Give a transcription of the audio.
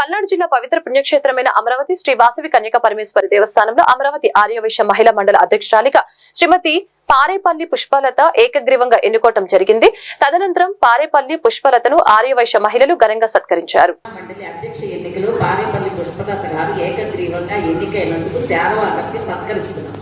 పల్నాడు జిల్లా పవిత్ర పుణ్యక్షేత్రమైన అమరావతి శ్రీ వాసవి కన్యక పరమేశ్వరి దేవస్థానంలో అమరావతి ఆర్యవైశ్య మహిళా మండల అధ్యక్షురాలిగా శ్రీమతి పారేపల్లి పుష్పలత ఏకగ్రీవంగా ఎన్నుకోవటం జరిగింది. తదనంతరం పారేపల్లి పుష్పలతను ఆర్యవైశ్య మహిళలు ఘనంగా సత్కరించారు. పారేపల్లి పుష్పలత గారు ఏకగ్రీవంగా ఎన్నికైనందుకు సత్కరిస్తున్నాం